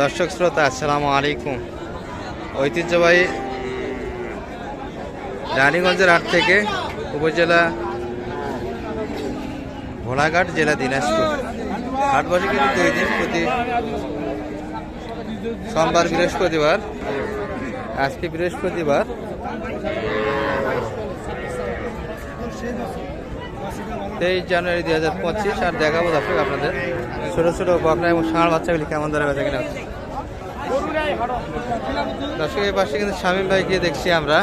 দর্শক শ্রোতা, আসসালামু আলাইকুম। ঐতিহ্যবাহী রানীগঞ্জের হাট থেকে উপজেলা ভোলাঘাট, জেলা দিনাজপুর। হাট কিন্তু দুই দিন প্রতি সোমবার, বৃহস্পতিবার, আজকে বৃহস্পতিবার। তেইশ জানুয়ারি দুই হাজার পঁচিশ আর দেখাবো দর্শক আপনাদের। ছোট ছোট বকরা এবং ষাঁড় বাচ্চাগুলি কেমন ধরে বেচা কিনা দর্শক এই পাশে কিন্তু শামীম ভাই গিয়ে দেখছি আমরা।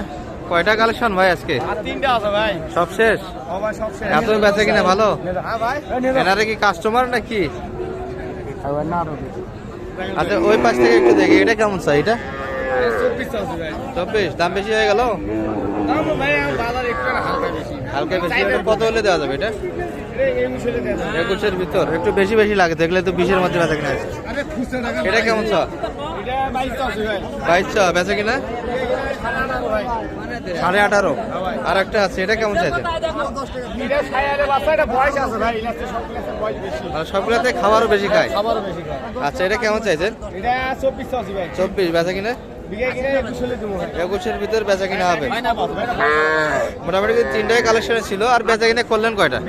কয়টা কালেকশন ভাই আজকে? আর তিনটা আছে ভাই। সব শেষ? ও ভাই সব শেষ। এত বেচা কিনা ভালো? হ্যাঁ ভাই। এনারা কি কাস্টমার নাকি? না আচ্ছা ওই পাশ থেকে একটু দেখি এটা কেমন চাই এটা? চব্বিশ ভাই। চব্বিশ দাম বেশি হয়ে গেল? দাম ভাই বাজার একটু হালকা বেশি। হালকা বেশি কত হলে দেওয়া যাবে এটা? একুশের ভিতর। একটু বেশি বেশি লাগে দেখলে তো বিশের মধ্যে বেচা কিনা আছে। এটা কেমন চা এটা বাইশ ভাই বেচা কিনা? সাড়ে আঠারো। আর একটা আছে এটা কেমন চাইছে সবগুলোতে খাবারও বেশি খায়? আচ্ছা এটা কেমন চাইছেন? চব্বিশ বেচা কিনা? একুশের ভিতর বেচা কিনা হবে। মোটামুটি তিনটাই কালেকশন ছিল আর বেচা কিনা করলেন কয়টা?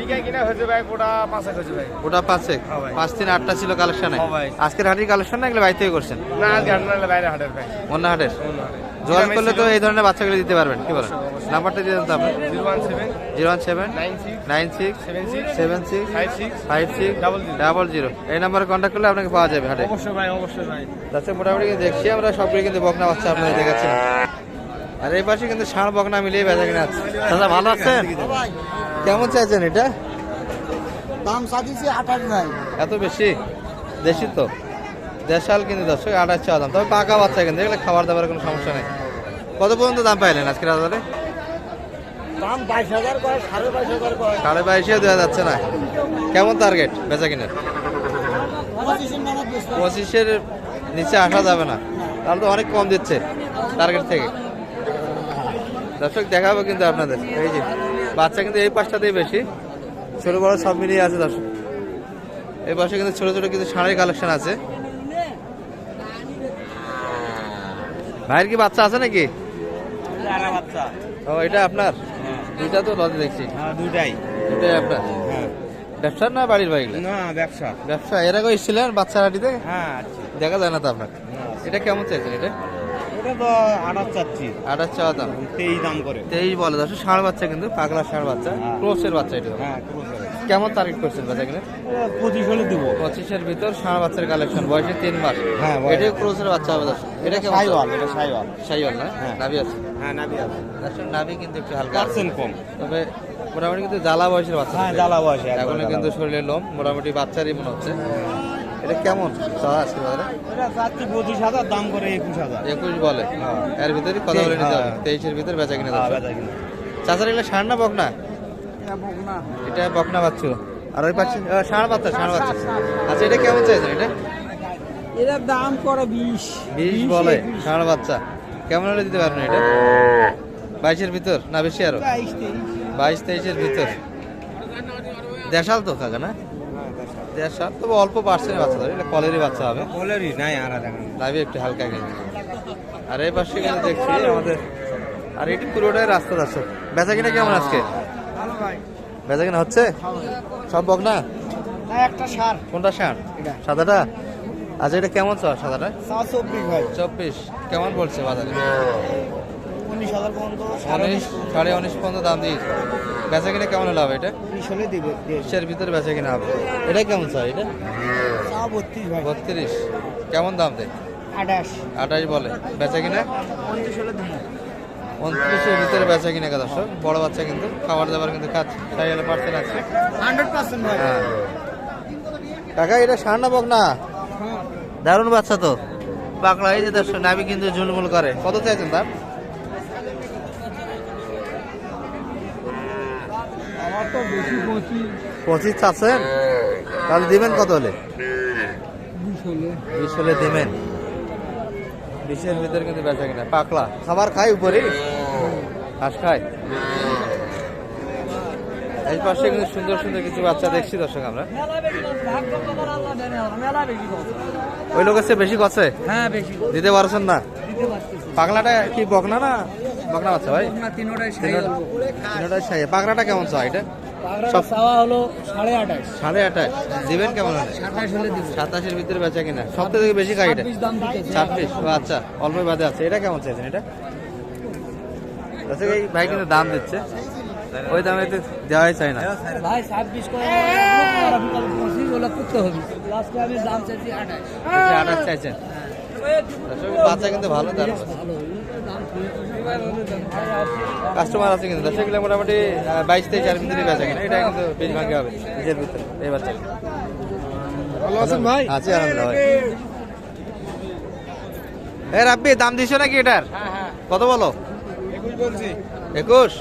ওটা পাঁচে হ্যাঁ পাঁচ তিন আটটা ছিল কালেকশনে হ্যাঁ আজকের হাটের কালেকশন না এগুলো বাড়িতে করছেন? না বাইরে হাটের? অন্য হাটের। জোয়ান করলে তো এই ধরনের বাচ্চাগুলো দিতে পারবেন কি বলেন? নাম্বারটা দিয়ে দেন তো আপনি। Zero one seven zero one seven nine six seven six seven six five six. Double zero. এই নাম্বারে কন্ট্যাক্ট করলে আপনাকে পাওয়া যাবে হাটে। অবশ্যই ভাই অবশ্যই ভাই। তাছাড়া মোটামুটি কিন্তু দেখছি আমরা সবগুলো কিন্তু বকনা বাচ্চা আপনাদের দেখাচ্ছি আর এই পাশে কিন্তু ষাঁড় বকনা মিলিয়ে বেচা কিনা আছে। দাদা ভালো আছেন? কেমন চাইছেন এটা? দাম সাজিয়েছি আঠাশ নাই এত বেশি? দেশি তো? দেশাল কিন্তু দর্শক আঠাশ চাওয়া দাম। তবে পাকা বাচ্চা কিন্তু এগুলো খাবার দাবার কোনো সমস্যা নেই। কত পর্যন্ত দাম পাইলেন আজকের বাজারে দাম বাইশ হাজার সাড়ে বাইশ দেওয়া যাচ্ছে না। কেমন টার্গেট বেচা কিনের? পঁচিশের নিচে আসা যাবে না। তাহলে তো অনেক কম দিচ্ছে টার্গেট থেকে। দর্শক দেখাবো কিন্তু আপনাদের। এই যে বাচ্চা কিন্তু এই পাশটাতেই বেশি। ছোট বড় সব মিলিয়ে আছে দর্শক। এই পাশে কিন্তু ছোট ছোট কিন্তু ষাঁড়ের কালেকশন আছে। ভাইয়ের কি বাচ্চা আছে নাকি? ও এটা আপনার? দুইটা তো লজে দেখছি। হ্যাঁ দুইটাই। দুটাই আপনার? হ্যাঁ। ব্যবসার না বাড়ির বাইক না ব্যবসা। ব্যবসা। এর আগে এসেছিলেন বাচ্চা হাটিতে? হ্যাঁ দেখা যায় না তো আপনার? এটা কেমন চাইছেন এটা? ওটা তো আঠাশ চাচ্ছি। আঠাশ চাওয়া দাম। তেইশ দাম করে। তেইশ বলে দশ। ষাঁড় বাচ্চা কিন্তু পাগলা ষাঁড় বাচ্চা। হ্যাঁ। ক্রোসের বাচ্চা এটা। হ্যাঁ কেমন তারিখ করছেন বাচ্চা কিনে পঁচিশ হলে দেবো। পঁচিশের ভিতর ষাঁড় বাচ্চার কালেকশন বয়সে তিন মাস হ্যাঁ, বয়স। এটা ক্রোসের বাচ্চা হবে এটা কেমন সাইওয়াল এটা সাইওয়াল। সাইওয়াল না? হ্যাঁ। নাভি আছে? হ্যাঁ নাবি আছে। দর্শক নাভি কিন্তু একটু হালকা পার্সেন্ট কম। তবে মোটামুটি কিন্তু জ্বালা বয়সের বাচ্চা। হ্যাঁ জ্বালা বয়সে এখন কিন্তু শরীরে লোম মোটামুটি বাচ্চারই মনে হচ্ছে। এটা কেমন চাওয়া আজকে বাজারে? এটা চাচ্ছি পঁচিশ হাজার দাম করে একুশ হাজার। একুশ বলে। হ্যাঁ। এর ভিতরে কথা বলে নিতে হবে। হ্যাঁ। তেইশের ভিতরে বেচা কিনে। চাচার এগুলো ষাঁড় না বকনা? এটা বকনা। বাচ্চা। আর ওই পাচ্ছে আহ, ষাঁড় বাচ্চা ষাঁড় বাচ্চা আচ্ছা এটা কেমন চাইছেন এটা? এটার দাম করে বিশ। বিশ বলে ষাঁড় বাচ্চা। কেমন হলে দিতে পারবেন এটা? বাইশের ভিতর না বেশি আরও? বাইশ তেইশের ভিতর। দেশাল তো কাকা না? দেশাল তবে অল্প পার্সেন্টের বাচ্চা ধরে এটা কলেরই বাচ্চা হবে। বলেরই নাই আর লাইভে একটু হালকা কিন্তু আর এই পাশে কিন্তু দেখছি আমাদের আর এটি পুরোটাই রাস্তা যাচ্ছে। বেচা কিনা কেমন আজকে? বেচা কিনা হচ্ছে? সব বক না একটা সার। কোনটা এটা। সাদাটা? আচ্ছা এটা কেমন চল সাদাটা? চব্বিশ ভাই। চব্বিশ। কেমন বলছে বাজারে? উনিশ হাজার উনিশ সাড়ে উনিশ পর্যন্ত দাম দিয়েছে। বেচা কিনা কেমন হলো হবে এটা হলে দিবে বিশের ভিতরে বেচা কিনা হবে। এটা কেমন চাই এটা? বত্রিশ ভাই। বত্রিশ। কেমন দাম দেয়? আঠাশ। আঠাশ বলে। বেচা কিনা? পঞ্চাশ হলে দিবে ভিতরে বেচা কিনা দর্শক। বড় বাচ্চা কিন্তু খাবার দাবার কিন্তু খাচ্ছে তাই হলে পার্সেন্ট আছে হান্ড্রেড পার্সেন্ট হ্যাঁ। কাকা এটা ষাঁড় না বক না? দারুণ বাচ্চা তো। পাকড়া এই যে দর্শক নাবি কিন্তু ঝুলমুল করে। কত চাইছেন দাম আমার তো পঁচিশ। চাচ্ছেন? তাহলে দিবেন কত হলে? বিশ হলে। দিবেন। বিশের ভিতরে কিন্তু বেচা কিনা পাকলা খাবার খায় উপরে ঘাস খায়? এই পাশে কিন্তু সুন্দর সুন্দর কিছু বাচ্চা দেখছি দর্শক আমরা। ওই লোক এসে বেশি কছে হ্যাঁ বেশি দিতে পারছেন না? পাগলাটা কি বকনা না? বকনা বাচ্চা ভাই? তিনোটাই সাই পাগলাটা কেমন চা এটা? সব চাওয়া হলো সাড়ে আঠাশ। সাড়ে আঠাশ। দিবেন কেমন হলে সাতাশের ভিতরে বেচা কিনা। সবথেকে থেকে বেশি দিতেছে। ছাব্বিশ আচ্ছা অল্প বাদে আছে। এটা কেমন চাইছেন এটা? আচ্ছা এই ভাই কিন্তু দাম দিচ্ছে। ওই দামে তো দেওয়াই চাই না। ভাই ছাব্বিশ করে পঁচিশ ওগুলো করতে হবে। লাস্টে আমি দাম চাইছি আঠাশ। আচ্ছা, আঠাশ চাইছেন। বাচ্চা কিন্তু ভালো দাম। কাস্টমার আছে কিন্তু। দর্শক মোটামুটি বাইশ ভিতরে বেচা কিনা। এটা কিন্তু বেশ ভাগে হবে নিজের ভিতরে এই বাচ্চা। ভালো আছেন ভাই? আছি আলহামদুলিল্লাহ এ রাব্বি দাম দিছো নাকি এটার? হ্যাঁ হ্যাঁ। কত বলো? একুশ?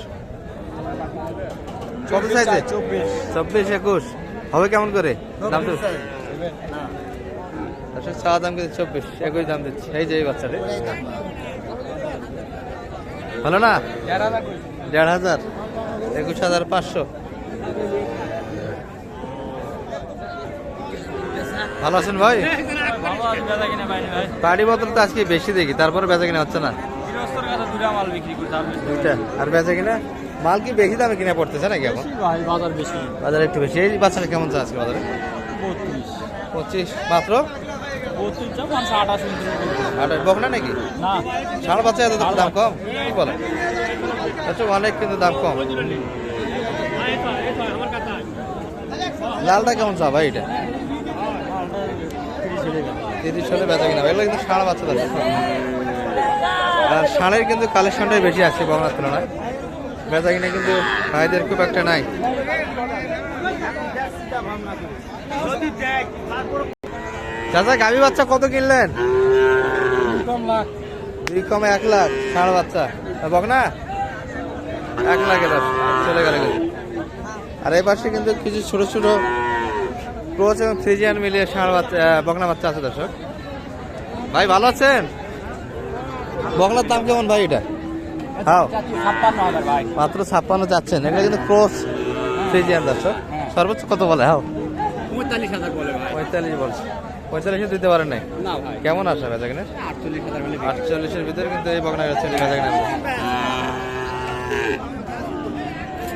কত চাইছে চব্বিশ। চব্বিশ একুশ। হবে কেমন করে? দাম তো আসলে চাওয়া দাম কিন্তু চব্বিশ একুশ দাম দিচ্ছে। এই যে এই বাচ্চাটা। ভালো না? দেড় হাজার। একুশ হাজার পাঁচশো। ভালো আছেন ভাই? বাড়ি বদল তো আজকে বেশি দেখি তারপরে বেচা কিনা হচ্ছে না। দুইটা আর বেচা কিনা? মাল কি বেশি দামে কিনা পড়তেছে নাকি এখন? বাজার বেশি। বাজারে একটু বেশি। এই বাচ্চাটা কেমন চা আজকে বাজারে? বত্রিশ। পঁচিশ। মাত্র? বকনা নাকি? ষাঁড় বাচ্চা এত দাম কম? কি বলে? আচ্ছা অনেক কিন্তু দাম কম। লালটা কেমন চা ভাই এটা? তিরিশ হলে বেচা কিনা। এগুলো কিন্তু ষাঁড় বাচ্চা আর ষাঁড়ের কিন্তু কালেকশনটাই বেশি আছে বকনার তুলনায়। বেচা কিনা কিন্তু ভাইদের খুব একটা নাই। চাচা, গাভী বাচ্চা কত কিনলেন? দুই কমে এক লাখ, ষাঁড় বাচ্চা। বক না এক লাখে দশ চলে গেল আর এই পাশে কিন্তু কিছু ছোট ছোট ক্রোচ এবং ফ্রিজিয়ান মিলিয়ে ষাঁড় বাচ্চা বকনা বাচ্চা আছে, দর্শক। ভাই, ভালো আছেন? বকনার দাম কেমন ভাই এটা? হ্যাঁ ভাই। মাত্র ছাপ্পান্ন চাচ্ছেন এটা কিন্তু ক্রস ফ্রিজিয়ান দর্শক। সর্বোচ্চ কত বলে? হাও। পঁয়তাল্লিশ হাজার বলে পঁয়তাল্লিশ বলছে। পঁয়তাল্লিশে দিতে পারেন নাই? কেমন আসে বেচা কিনা? আটচল্লিশের ভিতরে কিন্তু এই বকনা গাছ বেচা কিনা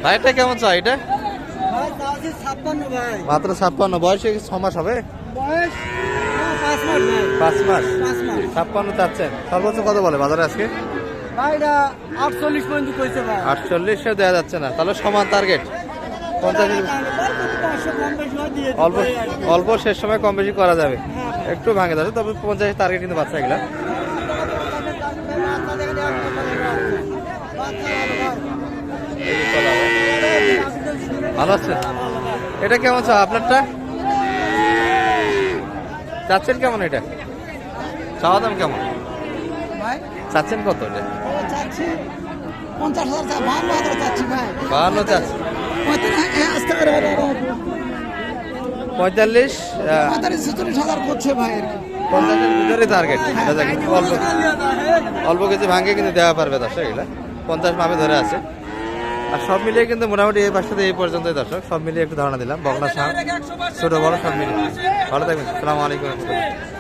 ভাই এটা কেমন চা এটা? মাত্র ছাপ্পান্ন। বয়সে কি ছ মাস হবে? বয়স পাঁচ মাস ছাপ্পান্ন চাচ্ছেন। সর্বোচ্চ কত বলে বাজারে আজকে? আটচল্লিশ দেওয়া যাচ্ছে না। তাহলে সমান টার্গেট পঞ্চাশ অল্প অল্প শেষ সময় কম বেশি করা যাবে। একটু ভাঙে যাবে তবে পঞ্চাশ টার্গেট কিন্তু বাচ্চা এগুলা। ভালো আছে এটা কেমন চা? আপনারটা? চাচ্ছেন কেমন এটা? চাওয়া দাম কেমন? ভাই? চাচ্ছেন কত এটা? বাহান্ন চাচ্ছে পঁয়তাল্লিশ পঞ্চাশের ভিতরে টার্গেট অল্প অল্প কিছু ভাঙে কিন্তু দেওয়া পারবে দর্শক এগুলা। পঞ্চাশ মাপে ধরে আছে। আর সব মিলিয়ে কিন্তু মোটামুটি এই পাশে এই পর্যন্তই দর্শক। সব মিলিয়ে একটু ধারণা দিলাম বগনা সাপ ছোট বড় সব মিলিয়ে। ভালো থাকবেন, সালাম আলাইকুম রহমতুল্লাহ।